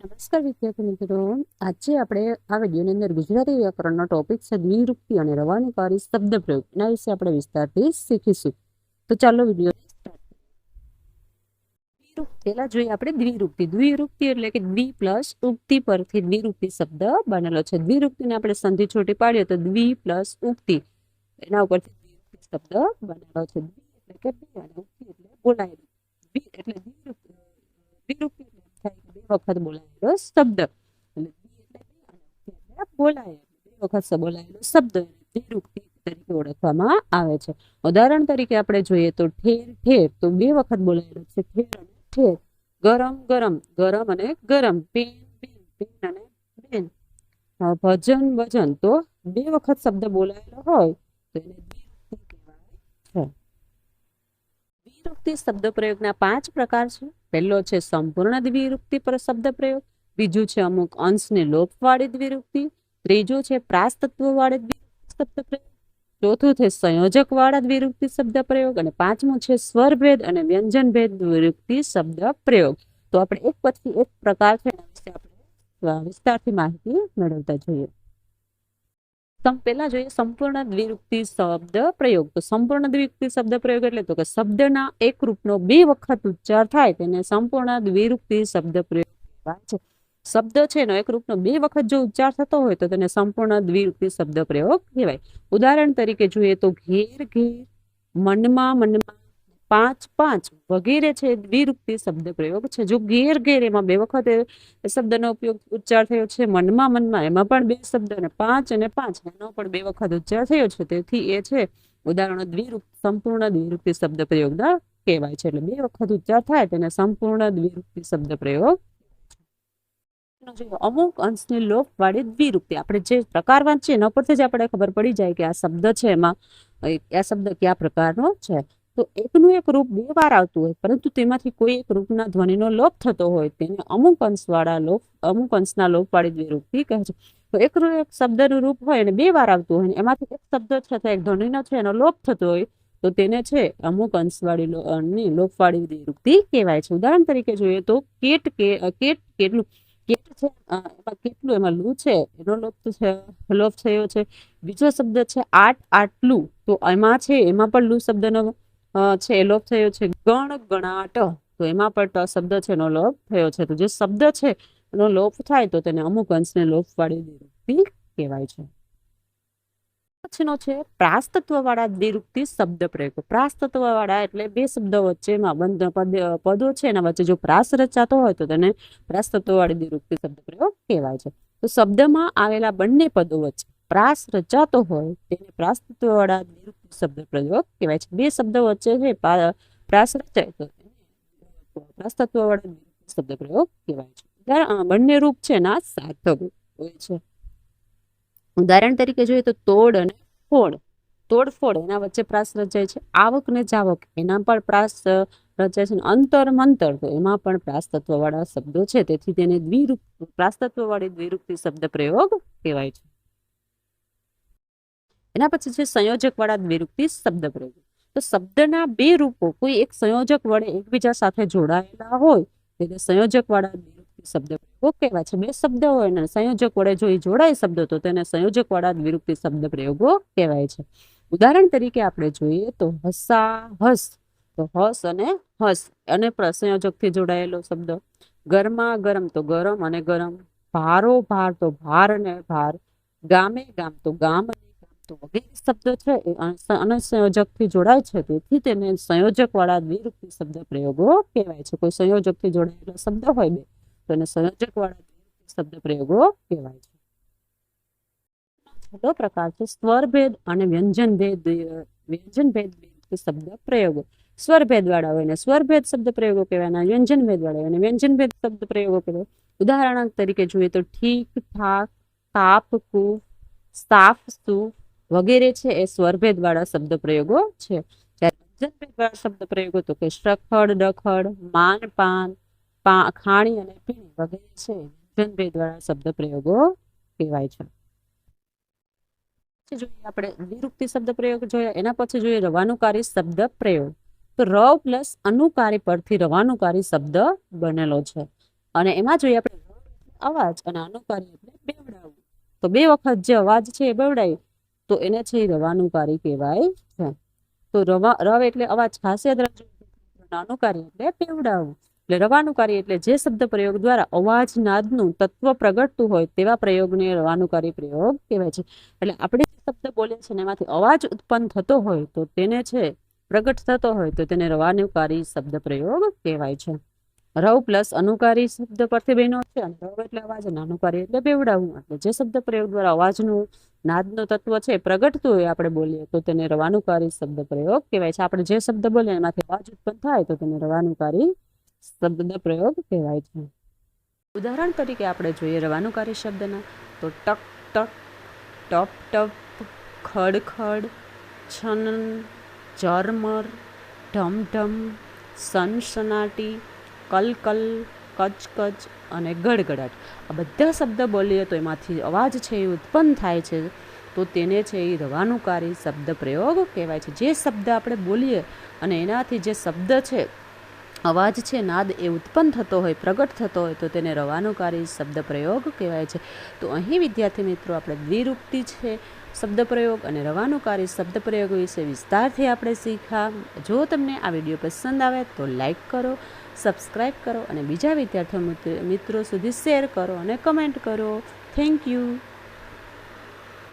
નમસ્કાર વિદ્યાર્થી મિત્રો. આજે આપણે આ વિડીયોની અંદર ગુજરાતી વ્યાકરણનો ટોપિક છે દ્વિરૂપી અને રવાનુકારી શબ્દ પ્રયોગ. એના વિશે આપણે વિસ્તારથી શીખીશું. તો ચાલો વીડિયો પેલા જોઈએ આપણે દ્વિરૂપતિ દ્વિરૂપતિ એટલે કે દ્વિ પ્લસ ઉક્તિ પરથી દ્વિરૂપતિ શબ્દ બનેલો છે. દ્વિરૂપતિને આપણે સંધિ છોટી પાડીએ તો દ્વિ પ્લસ ઉક્તિ. એના ઉપરથી દ્વિરૂપતિ શબ્દ બનેલો છે. દ્વિ એટલે કે બે અને ઉક્તિ એટલે બોલાયેલું. દ્વિ એટલે દ્વિરૂપતિ થાય બે વખત બોલાયેલો શબ્દ. બોલાય વખત બોલાયેલો શબ્દ દ્વિરૂપતિ તરીકે ઓળખવામાં આવે છે. ઉદાહરણ તરીકે આપણે જોઈએ તો ઠેર ઠેર તો બે વખત બોલાયેલો છે. ઠેર અને ઠેર. ગરમ ગરમ. ગરમ અને ગરમ. પેન પેન પેન અને બેન ભજન વજન તો બે વખત શબ્દ બોલાયેલો હોય તો એને છે. દ્વિરૂપતિ શબ્દ પ્રયોગના પાંચ પ્રકાર છે. પહેલો છે સંપૂર્ણ દ્વિરૂપતિ પર, શબ્દ પ્રયોગ. બીજું છે અમુક અંશને લોપવાળી દ્વિરૂપતિ ત્રીજું છે પ્રાસતત્વવાળી શબ્દ પ્રયોગ, ચોથું છે સંયોજકવાળા દ્વિરૂપતિ શબ્દ પ્રયોગ, અને પાંચમું છે સ્વરભેદ અને વ્યંજનભેદ દ્વિરૂપતિ શબ્દ પ્રયોગ. તો આપણે એક પછી એક પ્રકાર છે આપણે વિસ્તારથી માહિતી મેળવતા જોઈએ. પહેલા જોઈએ સંપૂર્ણ દ્વિરૂપતિ શબ્દ પ્રયોગ. તો સંપૂર્ણ દ્વિરૂપતિ શબ્દ પ્રયોગ એટલે તો કે શબ્દના એક રૂપનો બે વખત ઉચ્ચાર થાય, તેને સંપૂર્ણ દ્વિરૂપતિ શબ્દ પ્રયોગ કહેવાય છે. શબ્દ છે એનો એક રૂપનો બે વખત જો ઉચ્ચાર થતો હોય તો તેને સંપૂર્ણ દ્વિરૂપી શબ્દ પ્રયોગ કહેવાય. ઉદાહરણ તરીકે જોઈએ તો ઘેર ઘેર, મનમાં મનમાં પાંચ પાંચ વગેરે છે દ્વિરૂપી શબ્દ પ્રયોગ છે. જો ઘેર ઘેર એમાં બે વખત શબ્દનો ઉપયોગ ઉચ્ચાર થયો છે, મનમાં મનમાં એમાં પણ બે શબ્દ અને પાંચ અને પાંચ એનો પણ બે વખત ઉચ્ચાર થયો છે. તેથી એ છે ઉદાહરણો દ્વિરૂપ, સંપૂર્ણ દ્વિરૂપી શબ્દ પ્રયોગના કહેવાય છે. એટલે બે વખત ઉચ્ચાર થાય તેને સંપૂર્ણ દ્વિરૂપી શબ્દ પ્રયોગ અમુક અંશની લોપ વાળી દ્વિરૂપી. આપણે જે પ્રકાર વાંચીએ એના પરથી જ આપણે ખબર પડી જાય કે આ શબ્દ છે એમાં. આ શબ્દ કયા પ્રકારનો છે. તો એકનું એક રૂપ બે વાર આવતું હોય, પરંતુ તેમાંથી કોઈ એક રૂપના ધ્વનિનો લોપ થતો હોય, તેને અમુક અંશવાળા લોપ અમુક અંશના લોપવાળી દ્વિરૂપી કહે છે. તો એક એક શબ્દનું રૂપ હોય અને બે વાર આવતું હોય એમાંથી એક શબ્દ અથવા એક ધ્વનિનો છે એનો લોપ થતો હોય, તો તેને છે અમુક અંશવાળી લોપવાળી દ્વિરૂપી કહેવાય છે. ઉદાહરણ તરીકે જોઈએ તો કેટ કે કેટ કેટલું કેટ છે? એમાં કેટલું? એમાં લુ છે? એનો લોપ છે લોપ થયો છે. બીજો શબ્દ છે આટ આટલું. તો એમાં છે, એમાં પણ લુ શબ્દનો છે, એ લોપ થયો છે. ગણ ગણાટ. તો એમાં પણ ટ શબ્દ છે, એનો લોપ થયો છે. તો જે શબ્દ છે, એનો લોપ થાય તો તેને અમુક અંશને લોપવાળી દ્વિરૂપતિ કહેવાય છે. પછીનો છે. પ્રાસતત્વવાળા દ્વિરૂપતિ શબ્દ પ્રયોગો. પ્રાસતત્વવાળા એટલે બે શબ્દો વચ્ચેમાં બંધ પદો છે. એના વચ્ચે જો પ્રાસ રચાતો હોય તો તેને પ્રાસતત્વવાળી દ્વિરૂપતિ શબ્દ પ્રયોગ કહેવાય છે. તો શબ્દમાં આવેલા બંને પદો વચ્ચે પ્રાસ રચાતો હોય તેને પ્રાસતત્વવાળા દ્વિરૂપતિ શબ્દ પ્રયોગ કહેવાય છે. બે શબ્દો વચ્ચે છે પ્રાસ રચાય તો પ્રાસતત્વવાળા શબ્દ પ્રયોગ કહેવાય છે. બંને રૂપ છે એના સાર્થક હોય છે. ઉદાહરણ તરીકે જોઈએ તો તોડ અને ફોડ. તોડફોડ એના વચ્ચે પ્રાસ રચાય છે. આવક ને જાવક એના પણ પ્રાસ રચાય છે અંતર મંતર તો એમાં પણ પ્રાસ તત્વવાળા શબ્દો છે. તેથી તેને દ્વિરૂપ, પ્રાસ તત્વવાળી દ્વિરૂપથી શબ્દ પ્રયોગ કહેવાય છે. એના પછી છે સંયોજક વાળા દ્વિરૂપતિ શબ્દ પ્રયોગ. તો શબ્દના બે રૂપો કોઈ એક સંયોજક વડે એકબીજા સાથે જોડાયેલા હોય સંયોજક વાળા શબ્દ. પ્રયોગો કહેવાય છે, બે શબ્દ હોય ને સંયોજક વડે જો એ જોડાય શબ્દો, તો તેને સંયોજક વાળા દ્વિરૂપતિ શબ્દ પ્રયોગો કહેવાય છે. ઉદાહરણ તરીકે આપણે જોઈએ તો હસા, હસ. તો હસ અને હસ, અને સંયોજકથી જોડાયેલો શબ્દ. ગરમા ગરમ તો ગરમ અને ગરમ. ભારો ભાર તો ભાર અને ભાર. ગામે ગામ તો ગામ અને તો વગેરે શબ્દો છે, એ અન- અનસંયોજકથી જોડાય છે, તેથી તેને સંયોજક વાળા દ્વિરૂપતિ શબ્દ પ્રયોગો કહેવાય છે. કોઈ સંયોજકથી જોડાયેલો શબ્દ હોય બે. તો એને સંયોજક વાળા શબ્દ પ્રયોગો કહેવાય છે. છઠ્ઠો પ્રકાર છે સ્વરભેદ અને વ્યંજન ભેદ વ્યંજન ભેદ શબ્દ પ્રયોગો. સ્વરભેદ વાળા હોય ને સ્વરભેદ શબ્દ પ્રયોગો કહેવાય વ્યંજન ભેદ વાળા હોય ને વ્યંજનભેદ શબ્દ પ્રયોગો કહેવાય. ઉદાહરણ તરીકે જોઈએ તો ઠીક ઠાક તાપ કુ સાફ સુ વગેરે છે એ સ્વરભેદ વાળા શબ્દ પ્રયોગો છે. જ્યારે વ્યંજનભેદ વાળા શબ્દ પ્રયોગો તો કે શ્રખડ, ડખડ માન પાન ખાણી અને પીણી વગેરે છે વ્યંજનભેદ વાળા શબ્દ પ્રયોગો કહેવાય છે. જોઈએ આપણે દ્વિરૂપતિ શબ્દ પ્રયોગ જોયા, એના પછી જોઈએ રવાનુકારી શબ્દ પ્રયોગ. તો ર પ્લસ અનુકારી પરથી રવાનુકારી શબ્દ બનેલો છે. અને એમાં જોઈએ આપણે અવાજ અને અનુકારી એટલે બેવડાવવું તો બે વખત જે અવાજ છે એ બેવડાય, તો એને છે રવાનુકારી કહેવાય છે. તો રવા, રવ એટલે અવાજ ખાસ યાદ રાખજો, અનુકારી એટલે બેવડાવવું એટલે રવાનુકારી એટલે જે શબ્દ પ્રયોગ દ્વારા અવાજ, નાદનું તત્વ પ્રગટતું હોય તેવા પ્રયોગને રવાનુકારી પ્રયોગ કહેવાય છે. એટલે આપણે જે શબ્દ બોલીએ છીએ એમાંથી અવાજ ઉત્પન્ન થતો હોય તો તેને છે પ્રગટ થતો હોય તો તેને રવાનુકારી શબ્દ પ્રયોગ કહેવાય છે. રવ પ્લસ અનુકારી શબ્દ પરથી બહેનો છે અને રવ એટલે અવાજ અને અનુકારી એટલે બેવડાવવું એટલે જે શબ્દ પ્રયોગ દ્વારા અવાજનું, નાદનું તત્વ છે પ્રગટતું હોય આપણે બોલીએ તો તેને રવાનુકારી શબ્દ પ્રયોગ કહેવાય છે. આપણે જે શબ્દ બોલીએ એમાંથી અવાજ ઉત્પન્ન થાય તો તેને રવાનુકારી શબ્દ પ્રયોગ કહેવાય છે. ઉદાહરણ તરીકે આપણે જોઈએ રવાનુકારી શબ્દના, તો ટક ટક, ટપ ટપ ખડ ખડ છનન ઝરમર ઢમ ઢમ સનસનાટી કલકલ કચ કચ અને ગડગડાટ. આ બધા શબ્દ બોલીએ તો એમાંથી અવાજ છે એ ઉત્પન્ન થાય છે. તો તેને છે એ રવાનુકારી શબ્દ પ્રયોગ કહેવાય છે. જે શબ્દ આપણે બોલીએ અને એનાથી જે શબ્દ છે અવાજ છે, નાદ એ ઉત્પન્ન થતો હોય, પ્રગટ થતો હોય, તો તેને રવાનુકારી શબ્દ પ્રયોગ કહેવાય છે. તો અહીં વિદ્યાર્થી મિત્રો, આપણે દ્વિરૂપતિ છે શબ્દ પ્રયોગ અને રવાનુકારી શબ્દ પ્રયોગ વિશે વિસ્તારથી આપણે શીખ્યા. જો તમને આ વીડિયો પસંદ આવે, તો લાઈક કરો સબસ્ક્રાઈબ કરો અને બીજા વિદ્યાર્થીઓ મિત્રો સુધી શેર કરો અને કમેન્ટ કરો. Thank you.